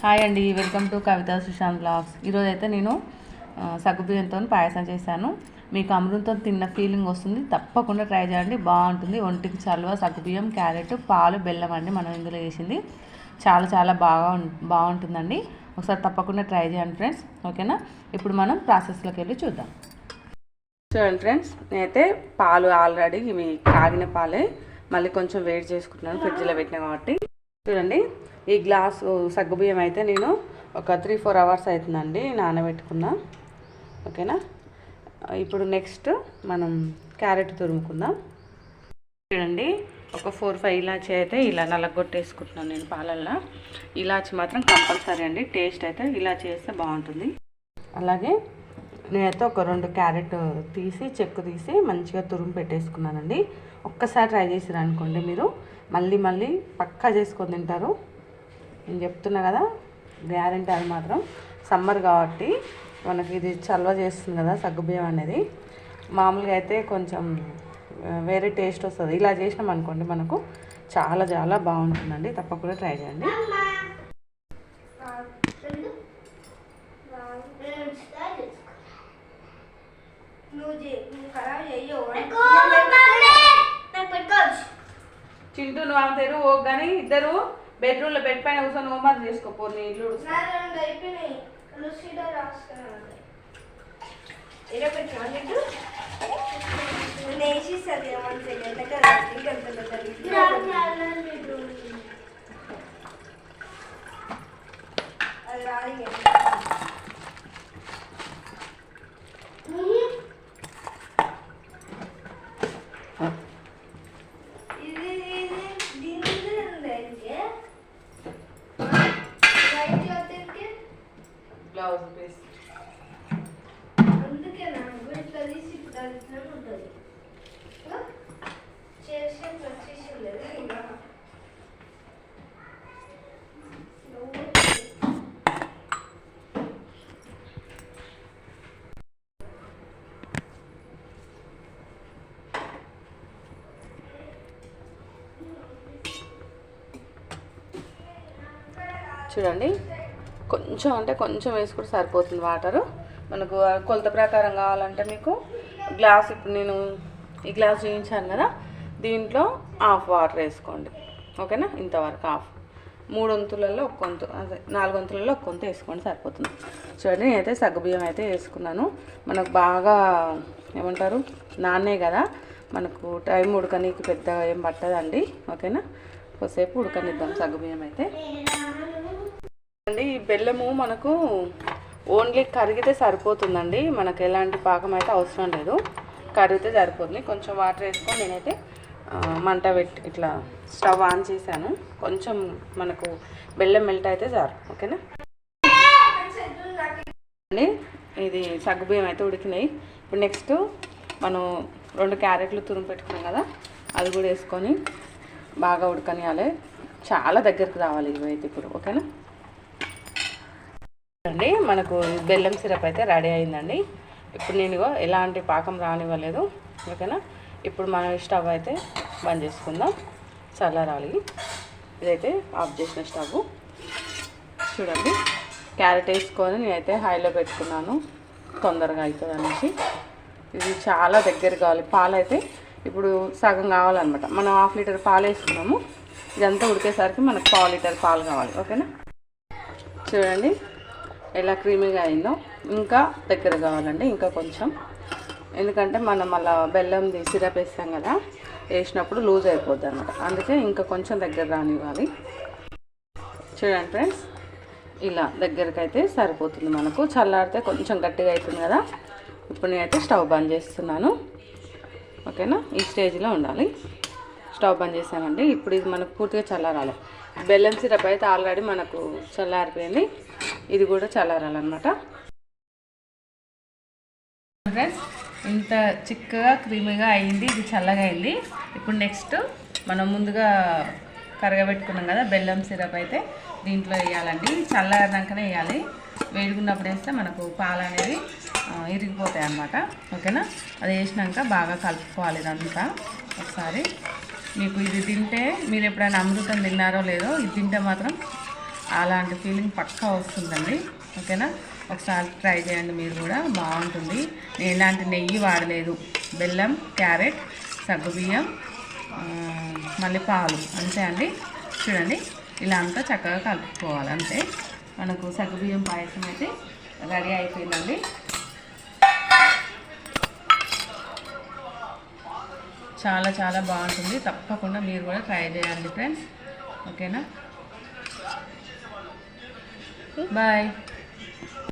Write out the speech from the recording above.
Hi అండి welcome to Kavitha Sushanth blogs. ఈరోజు అయితే నేను సగ్గుబియ్యంతో పాయసం చేశాను. మీకు అమృతంతో తిన్న ఫీలింగ్ వస్తుంది తప్పకుండా ట్రై చేయండి బాగుంటుంది. ఒంటికి చలువ సగ్గుబియ్యం క్యారెట్ పాలు బెల్లం అండి మనం ఇందులో వేసింది. చాలా చాలా బాగా బాగుంటుందండి. ఒకసారి తప్పకుండా ట్రై చేయండి ఫ్రెండ్స్ ఓకేనా? ఇప్పుడు మనం ప్రాసెస్లోకి వెళ్ళి చూద్దాం. చూడండి ఫ్రెండ్స్ నేనైతే పాలు ఆల్రెడీ ఇవి కాగిన పాలే మళ్ళీ కొంచెం వేడి చేసుకుంటున్నాను ఫ్రిడ్జ్లో పెట్టినా కాబట్టి. చూడండి ఈ గ్లాసు సగ్గుబియ్యం అయితే నేను ఒక త్రీ ఫోర్ అవర్స్ అవుతుందండి నానబెట్టుకున్నా. ఓకేనా? ఇప్పుడు నెక్స్ట్ మనం క్యారెట్ తురుముకుందాం. చూడండి ఒక ఫోర్ ఫైవ్ ఇలాచి అయితే ఇలా నలగొట్టేసుకుంటున్నాను నేను పాలల్లో. ఇలాచి మాత్రం కంపల్సరీ అండి టేస్ట్ అయితే ఇలా చేస్తే బాగుంటుంది. అలాగే నేనైతే ఒక రెండు క్యారెట్ తీసి చెక్కు తీసి మంచిగా తురుము పెట్టేసుకున్నానండి. ఒక్కసారి ట్రై చేసిరనుకోండి మీరు మళ్ళీ మళ్ళీ పక్కా చేసుకొని తింటారు. నేను చెప్తున్నా కదా గ్యారెంటీ అది మాత్రం. సమ్మర్ కాబట్టి మనకి ఇది చల్వ చేస్తుంది కదా సగ్గుబియ్యం అనేది. మామూలుగా అయితే కొంచెం వేరే టేస్ట్ వస్తుంది. ఇలా చేసినాం అనుకోండి మనకు చాలా చాలా బాగుంటుందండి. తప్పకుండా ట్రై చేయండి. చింటూ నువ్వు అంత ఎరువు పోకు కానీ ఇద్దరు బెడ్రూమ్లో బెడ్ పైన కూర్చొని హోంవర్క్ చేసుకోపో నీ ఇల్లు బ్లౌజ్ చూడండి. కొంచెం అంటే కొంచెం వేసుకుంటే సరిపోతుంది వాటరు. మనకు కొలత ప్రకారం కావాలంటే మీకు గ్లాస్ ఇప్పుడు నేను ఈ గ్లాస్ చూపించాను కదా దీంట్లో హాఫ్ వాటర్ వేసుకోండి. ఓకేనా? ఇంతవరకు హాఫ్. మూడు వంతులలో ఒక వంతు అదే నాలుగు వంతులలో ఒక వంతు వేసుకోండి సరిపోతుంది. చూడండి నేనైతే సగ్గుబియ్యం అయితే వేసుకున్నాను. మనకు బాగా ఏమంటారు నాన్నే కదా. మనకు టైం ఉడకనీకి పెద్దగా ఏం పట్టదండి. ఓకేనా? కొద్దిసేపు ఉడకనిద్దాం సగ్గుబియ్యం అయితే. అండి ఈ బెల్లము మనకు ఓన్లీ కరిగితే సరిపోతుందండి. మనకు ఎలాంటి పాకం అయితే అవసరం లేదు. కరిగితే సరిపోతుంది. కొంచెం వాటర్ వేసుకొని నేనైతే మంట పెట్టి ఇట్లా స్టవ్ ఆన్ చేశాను. కొంచెం మనకు బెల్లం మెల్ట్ అయితే చాలు ఓకేనా? అండి ఇది సగ్గుబియ్యం అయితే ఉడికినాయి. ఇప్పుడు నెక్స్ట్ మనం రెండు క్యారెట్లు తురుము పెట్టుకున్నాం కదా అది కూడా వేసుకొని బాగా ఉడకనియాలి. చాలా దగ్గరకు రావాలి ఇవి అయితే ఇప్పుడు. ఓకేనా? అండి. మనకు బెల్లం సిరప్ అయితే రెడీ అయిందండి. ఇప్పుడు నేను ఎలాంటి పాకం రానివ్వలేదు. ఓకేనా? ఇప్పుడు మనం స్టవ్ అయితే బంద్ చేసుకుందాం. చల్లారాలి ఇదైతే ఆఫ్ చేసిన స్టవ్. చూడండి. క్యారెట్ వేసుకొని నేనైతే హైలో పెట్టుకున్నాను. తొందరగా అవుతుంది అనేసి. ఇది చాలా దగ్గర కావాలి. పాలైతే ఇప్పుడు సగం కావాలన్నమాట. మనం హాఫ్ లీటర్ పాలు వేసుకున్నాము. ఇదంతా ఉడికేసరికి మనకు పావు లీటర్ పాలు కావాలి. ఓకేనా? చూడండి. ఎలా క్రీమీగా అయిందో ఇంకా దగ్గర కావాలండి ఇంకా కొంచెం. ఎందుకంటే మనం అలా బెల్లం సిరప్ వేస్తాం కదా వేసినప్పుడు లూజ్ అయిపోద్ది అనమాట అందుకే ఇంకా కొంచెం దగ్గర రానివ్వాలి. చూడండి ఫ్రెండ్స్ ఇలా దగ్గరికి అయితే సరిపోతుంది మనకు. చల్లారితే కొంచెం గట్టిగా అవుతుంది కదా. ఇప్పుడు నేనైతే స్టవ్ బంద్ చేస్తున్నాను. ఓకేనా? ఈ స్టేజ్లో ఉండాలి. స్టవ్ బంద్ చేసామండి ఇప్పుడు ఇది మనకు పూర్తిగా చల్లారాలి. బెల్లం సిరప్ అయితే ఆల్రెడీ మనకు చల్లారిపోయింది. ఇది కూడా చల్లారాలన్నమాట. ఫ్రెండ్స్ ఇంత చిక్కగా క్రీమీగా అయింది ఇది చల్లగా అయింది. ఇప్పుడు నెక్స్ట్ మనం ముందుగా కరగబెట్టుకున్నాం కదా బెల్లం సిరప్ అయితే దీంట్లో వేయాలండి. చల్లారినాకనే వేయాలి. వేడుకున్నప్పుడు వేస్తే మనకు పాలు అనేది ఇరిగిపోతాయి అన్నమాట ఓకేనా? అది వేసినాక బాగా కలుపుకోవాలి ఇదంతా ఒకసారి. మీకు ఇది తింటే మీరు ఎప్పుడైనా అమృతం తిన్నారో లేదో ఇది తింటే మాత్రం అలాంటి ఫీలింగ్ పక్కా వస్తుందండి. ఓకేనా? ఒకసారి ట్రై చేయండి మీరు కూడా. బాగుంటుంది. నేను ఎలాంటి నెయ్యి వాడలేదు. బెల్లం క్యారెట్ సగ్గుబియ్యం మళ్ళీ పాలు. అంతే అండి. చూడండి. ఇలా అంతా చక్కగా కలుపుకోవాలి. అంతే. మనకు సగ్గుబియ్యం పాయసం అయితే రెడీ అయిపోయిందండి. చాలా చాలా బాగుంటుంది. తప్పకుండా మీరు కూడా ట్రై చేయండి ఫ్రెండ్స్. ఓకేనా? బాయ్.